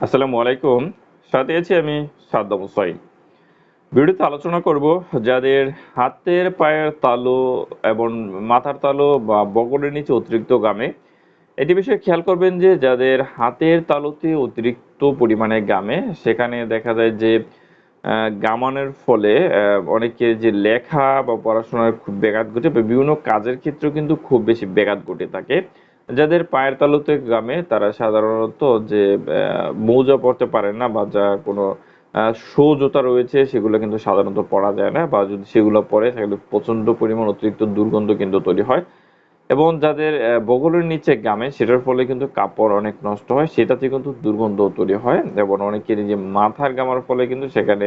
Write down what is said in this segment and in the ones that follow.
আসসালামু আলাইকুম। সাথে আছি আমি সাদ্দাম হুসাইন। ভিডিওতে আলোচনা করব যাদের হাতের পায়ের তালু এবং মাথার তালু বা বগলের নিচে অতিরিক্ত গামে এটি বিষয়ে খেয়াল করবেন যে যাদের হাতের তালুতে অতিরিক্ত পরিমাণে গামে সেখানে দেখা যায় যে গামানোর ফলে আহ, অনেকের যে লেখা বা পড়াশোনার খুব ব্যাঘাত ঘটে বিভিন্ন কাজের ক্ষেত্রেও কিন্তু খুব বেশি ব্যাঘাত ঘটে থাকে। যাদের পায়ের তালুতে গামে তারা সাধারণত যে মৌজা পরতে পারেন না বা যা কোনো শো জুতা রয়েছে সেগুলো কিন্তু সাধারণত পরা যায় না বা যদি সেগুলো পরে সেগুলো প্রচণ্ড পরিমাণ অতিরিক্ত দুর্গন্ধ কিন্তু তৈরি হয়। এবং যাদের বগলের নিচে গামে সেটার ফলে কিন্তু কাপড় অনেক নষ্ট হয়, সেটাতে কিন্তু দুর্গন্ধ তৈরি হয়। এবং অনেকের যে মাথার গামার ফলে কিন্তু সেখানে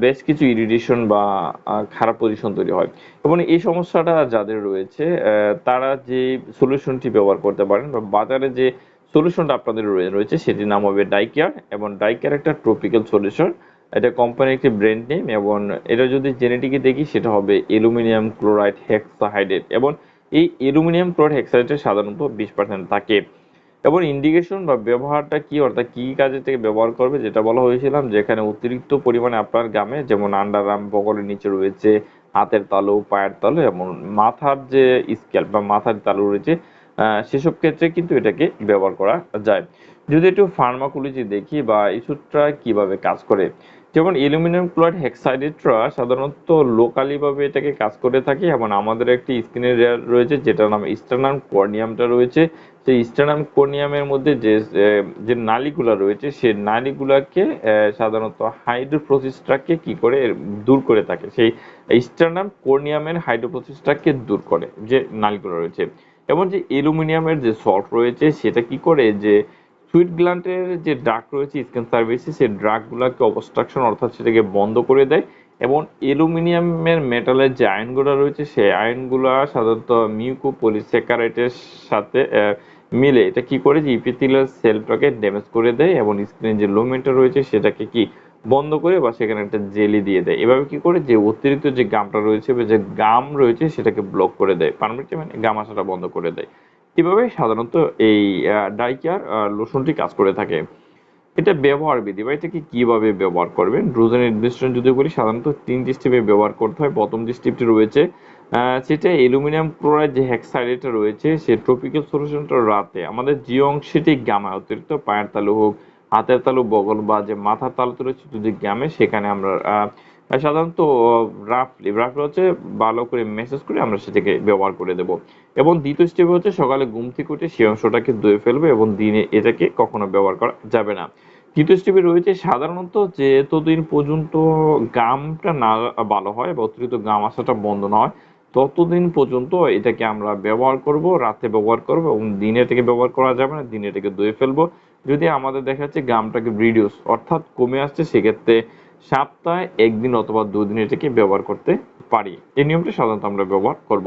বেশ কিছু ইরিটেশন বা খারাপ পজিশন তৈরি হয়। এবং এই সমস্যাটা যাদের রয়েছে তারা যে সলিউশনটি ব্যবহার করতে পারেন বা বাজারে যে সলিউশনটা আপনাদের রয়ে- রয়েছে, সেটির নাম হবে ডাইকেয়ার এবং ডাইকেয়ার একটা ট্রপিক্যাল সলিউশন এটা কোম্পানির একটি ব্র্যান্ড নেম এবং এটা যদি জেনেটিকে দেখি, সেটা হবে অ্যালুমিনিয়াম ক্লোরাইড হেক্সাহাইড্রেট এবং এই অ্যালুমিনিয়াম ক্লোরাইড হেক্সাইডে সাধারণত বিশ পার্সেন্ট থাকে। এবং ইন্ডিকেশন বা ব্যবহারটা কি, অর্থাৎ কি কাজে থেকে ব্যবহার করবে যেটা বলা হয়েছিলাম, যেখানে অতিরিক্ত পরিমাণে আপনার গামে, যেমন আন্ডার আর্ম বগলের নিচে রয়েছে, হাতের তালু, পায়ের তালু এবং মাথার যে স্কেল বা মাথার তালু রয়েছে সেসব ক্ষেত্রে কিন্তু এটাকে ব্যবহার করা যায়। যদি একটু ফার্মাকোলজি দেখি বা ইস্যুটা কীভাবে কাজ করে যেমন অ্যালুমিনিয়াম ক্লোরাইড হেক্সাইডেট্রা সাধারণত লোকালি ভাবে এটাকে কাজ করে থাকে এবং আমাদের একটি স্কিনের লেয়ার রয়েছে, যেটার নাম ইস্টার্নাম কর্নিয়ামটা রয়েছে। সেই ইস্টার্নাম কর্নিয়ামের মধ্যে যে যে নালীগুলা রয়েছে, সেই নালীগুলাকে সাধারণত হাইড্রোপ্রোসিসটাকে কি করে? দূর করে থাকে। সেই ইস্টার্নাম কর্নিয়ামের হাইড্রোপ্রোসিসটাকে দূর করে যে নালীগুলো রয়েছে। এবং যে অ্যালুমিনিয়ামের যে সল্ট রয়েছে, সেটা কি করে? যে সুইট গ্ল্যান্ডের যে ড্রাগ রয়েছে, স্কিন সার্ভিসে, সেই ড্রাগগুলোকে অবস্ট্রাকশন অর্থাৎ সেটাকে বন্ধ করে দেয় এবং অ্যালুমিনিয়ামের মেটালের যে আয়নগুলো রয়েছে, সেই আয়নগুলো সাধারণত মিউকো পলিস্যাকারাইটের সাথে মিলে এটা কি করে যে ইপিথেলিয়াল সেলটাকে ড্যামেজ করে দেয় এবং স্কিনের যে লোমেন্টটা রয়েছে, সেটাকে কি বন্ধ করে বা সেখানে একটা জেলি দিয়ে দেয়। এভাবে কি করে যে অতিরিক্ত যে গামটা রয়েছে বা যে গাম রয়েছে, সেটাকে ব্লক করে দেয়। পারমানেন্টলি মানে গাম আসাটা বন্ধ করে দেয়। এভাবে সাধারণত এই ডাইকেয়ার লোশনটি কাজ করে থাকে? এটা ব্যবহার বিধি বা এটাকে কীভাবে ব্যবহার করবেন? ড্রোজেন নির্দিষ্ট যদি বলি সাধারণত তিনটি স্টেপে ব্যবহার করতে হয়। প্রথম যে স্টেপটি রয়েছে সেটা অ্যালুমিনিয়াম ক্লোরাইড যে হেক্সাইডেটা রয়েছে, সে ট্রপিক্যাল সলিউশনটা রাতে আমাদের যে অংশটি গামা অতিরিক্ত পায়ের তালু হোক, হাতের তালু, বগল বা যে মাথার তালুতে রয়েছে, যদি গ্যামে সেখানে আমরা সাধারণত রাফলি রাফলি হচ্ছে ভালো করে মেসেজ করে আমরা সেটাকে ব্যবহার করে দেব। এবং দ্বিতীয় স্টেপ হচ্ছে সকালে ঘুম থেকে উঠে সেই অংশটাকে ধুয়ে ফেলবে এবং দিনে এটাকে কখনো ব্যবহার করা যাবে না। তৃতীয় স্টেপে রয়েছে সাধারণত যে এতদিন পর্যন্ত গামটা না ভালো হয় বা অতিরিক্ত গাম আসাটা বন্ধ না হয়, ততদিন পর্যন্ত এটাকে আমরা ব্যবহার করব, রাতে ব্যবহার করব এবং দিনে এটাকে ব্যবহার করা যাবে না, দিনে এটাকে ধুয়ে ফেলব। যদি আমাদের দেখা যাচ্ছে গামটাকে রিডিউস অর্থাৎ কমে আসছে, সেক্ষেত্রে সপ্তাহে একদিন অথবা দুদিন এটাকে ব্যবহার করতে পারি। এই নিয়মটা সাধারণত আমরা ব্যবহার করব।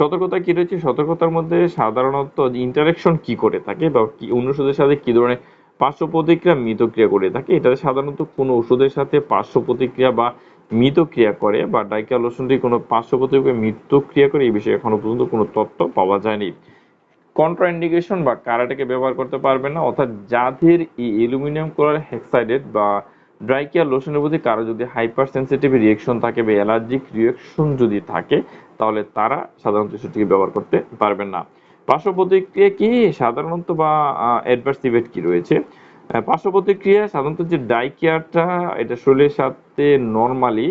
সতর্কতা কি রয়েছে? সতর্কতার মধ্যে সাধারণত ইন্টারাকশন কি করে থাকে বা কি অন্য ওষুধের সাথে কি ধরনের পার্শ্ব প্রতিক্রিয়া মিতক্রিয়া করে থাকে? এটাতে সাধারণত কোনো ওষুধের সাথে পার্শ্ব প্রতিক্রিয়া বা মিতক্রিয়া করে বা ডাইকা লোশনটি কোনো পার্শ্ব প্রতিক্রিয়া মিতক্রিয়া করে এই বিষয়ে এখনও পর্যন্ত কোনো তথ্য পাওয়া যায়নি। কন্ট্রাইন্ডিকেশন বা কারাটাকে ব্যবহার করতে পারবে না। অর্থাৎ যাদের এই অ্যালুমিনিয়াম ক্লোরাইড হেক্সাইডেট বা ড্রাইকিয়া লোশনের প্রতি কারও যদি হাইপার সেন্সিটিভ রিয়েকশন থাকে বা অ্যালার্জিক রিয়েকশন যদি থাকে, তাহলে তারা সাধারণত সেটিকে ব্যবহার করতে পারবেন না। পার্শ্ব প্রতিক্রিয়া কি? সাধারণত বা অ্যাডভার্স ইভেন্ট কি রয়েছে? পার্শ্ব প্রতিক্রিয়া সাধারণত যে ডাইকিয়ারটা এটা শরীরের সাথে নর্মালি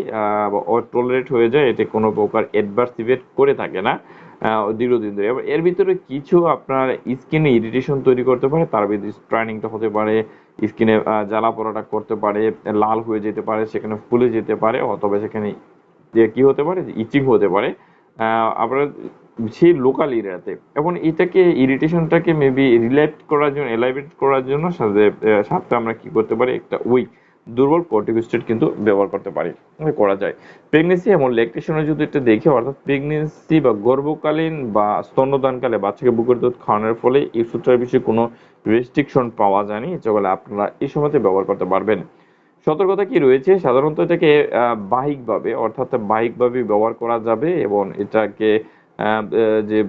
টলারেট হয়ে যায়, এতে কোনো প্রকার অ্যাডভার্স ইভেন্ট করে থাকে না। দীর্ঘদিন ধরে। এবার এর ভিতরে কিছু আপনার স্কিনে ইরিটেশন তৈরি করতে পারে, তার ভিতরে স্ট্রাইনিংটা হতে পারে স্কিনে জ্বালা পোড়াটা করতে পারে, লাল হয়ে যেতে পারে, সেখানে ফুলে যেতে পারে, অথবা সেখানে যে কি হতে পারে ইচিং হতে পারে। আপনার সেই লোকাল এরিয়াতে এবং এটাকে ইরিটেশনটাকে মেবি রিলেট করার জন্য এলাইভেট করার জন্য সাথে সাথে আমরা কি করতে পারি, একটা উইক দুর্বল কর্টিকোস্টেট কিন্তু ব্যবহার করতে পারি করা যায়। প্রেগনেন্সি এবং ল্যাকটেশনে যদি এটা দেখি, অর্থাৎ প্রেগনেন্সি বা গর্ভকালীন বা স্তন্যদানকালে বাচ্চাকে বুকের দুধ খাওয়ানোর ফলে এই সূত্রের বিষয়ে কোনো রেস্ট্রিকশন পাওয়া যায়নি যেগুলো আপনারা এই সময়তে ব্যবহার করতে পারবেন। সতর্কতা কি রয়েছে? সাধারণত এটাকে বাহিকভাবে, অর্থাৎ বাহিকভাবে ব্যবহার করা যাবে এবং এটাকে যে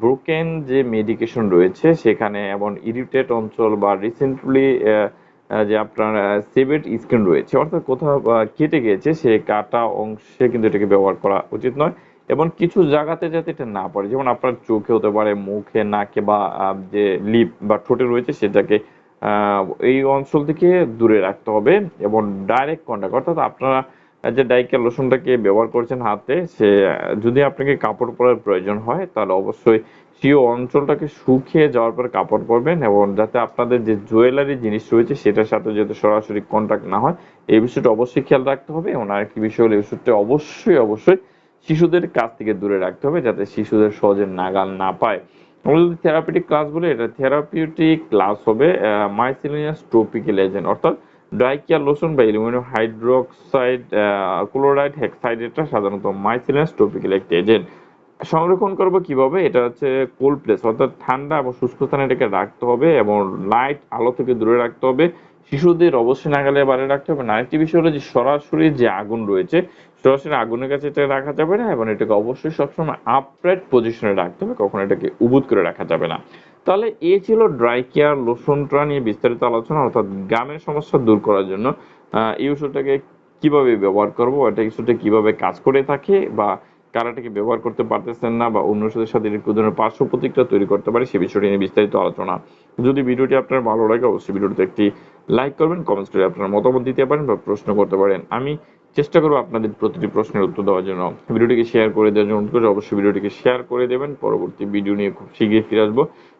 ব্রোকেন যে মেডিকেশন রয়েছে সেখানে এবং ইরিটেট অঞ্চল বা রিসেন্টলি যে আপনার সেভেড স্ক্রিন রয়েছে, অর্থাৎ কোথাও কেটে গিয়েছে, সে কাটা অংশে কিন্তু এটাকে ব্যবহার করা উচিত নয়। এবং কিছু জায়গাতে যাতে এটা না পড়ে, যেমন আপনার চোখে হতে পারে, মুখে, নাকে বা যে লিপ বা ঠোঁটে রয়েছে, সেটাকে এই অঞ্চল থেকে দূরে রাখতে হবে। এবং ডাইরেক্ট কন্টাক্ট অর্থাৎ আপনারা যে ডাইকের লোশনটাকে ব্যবহার করছেন হাতে, সে, যদি আপনাকে কাপড় পরার প্রয়োজন হয়, তাহলে অবশ্যই সেই অঞ্চলটাকে শুকিয়ে যাওয়ার পর কাপড় পরবেন এবং যাতে আপনাদের যে জুয়েলারি জিনিস রয়েছে, সেটার সাথে যাতে সরাসরি কন্টাক্ট না হয়। এই বিষয়টা অবশ্যই খেয়াল রাখতে হবে এবং আরেকটি বিষয় হলো, এই বিষয়টা অবশ্যই অবশ্যই শিশুদের কাছ থেকে দূরে রাখতে হবে, যাতে শিশুদের সহজে নাগাল না পায়। আমরা যদি থেরাপিউটিক ক্লাস বলি, এটা থেরাপিউটিক ক্লাস হবে মাইসিলিনাস ট্রপিক্যাল এজেন্ট অর্থাৎ ডাইকিয়া লোশন বা অ্যালুমিনিয়াম হাইড্রোক্সাইড ক্লোরাইড হেক্সাইড এটা সাধারণত মাইসিলিনাস ট্রপিক্যাল একটি এজেন্ট সংরক্ষণ করব কীভাবে? এটা হচ্ছে কোল্ড প্লেস অর্থাৎ ঠান্ডা এবং শুষ্ক স্থানে এটাকে রাখতে হবে এবং লাইট আলো থেকে দূরে রাখতে হবে। শিশুদের অবশ্যই নাগালে বাইরে রাখতে হবে। আর আরেকটি বিষয় হলো যে সরাসরি যে আগুন রয়েছে, সরাসরি আগুনের কাছে এটা রাখা যাবে না এবং এটাকে অবশ্যই সবসময় আপরাইট পজিশনে রাখতে হবে, কখনো এটাকে উবুত করে রাখা যাবে না। তাহলে এ ছিল ড্রাই কেয়ার লোশনটা নিয়ে বিস্তারিত আলোচনা, অর্থাৎ গামের সমস্যা দূর করার জন্য। এই ওষুধটাকে কীভাবে ব্যবহার করব, এটা ওষুধটা কীভাবে কাজ করে থাকে, বা কারা এটাকে ব্যবহার করতে পারতেছেন না, বা অন্য ওষুধের সাথে কি ধরনের পার্শ্ব প্রতিক্রিয়া তৈরি করতে পারে, সে বিষয়টি নিয়ে বিস্তারিত আলোচনা। যদি ভিডিওটি আপনার ভালো লাগে, অবশ্যই ভিডিওটিতে একটি লাইক করবেন কমেন্টস করে আপনার মতামত দিতে পারেন, বা প্রশ্ন করতে পারেন। আমি চেষ্টা করব আপনাদের প্রতিটি প্রশ্নের উত্তর দেওয়ার জন্য। ভিডিওটিকে শেয়ার করে দেওয়ার জন্য অনুরোধ করে, অবশ্যই ভিডিওটিকে শেয়ার করে দেবেন। পরবর্তী ভিডিও নিয়ে খুব শীঘ্রই ফিরে আসব।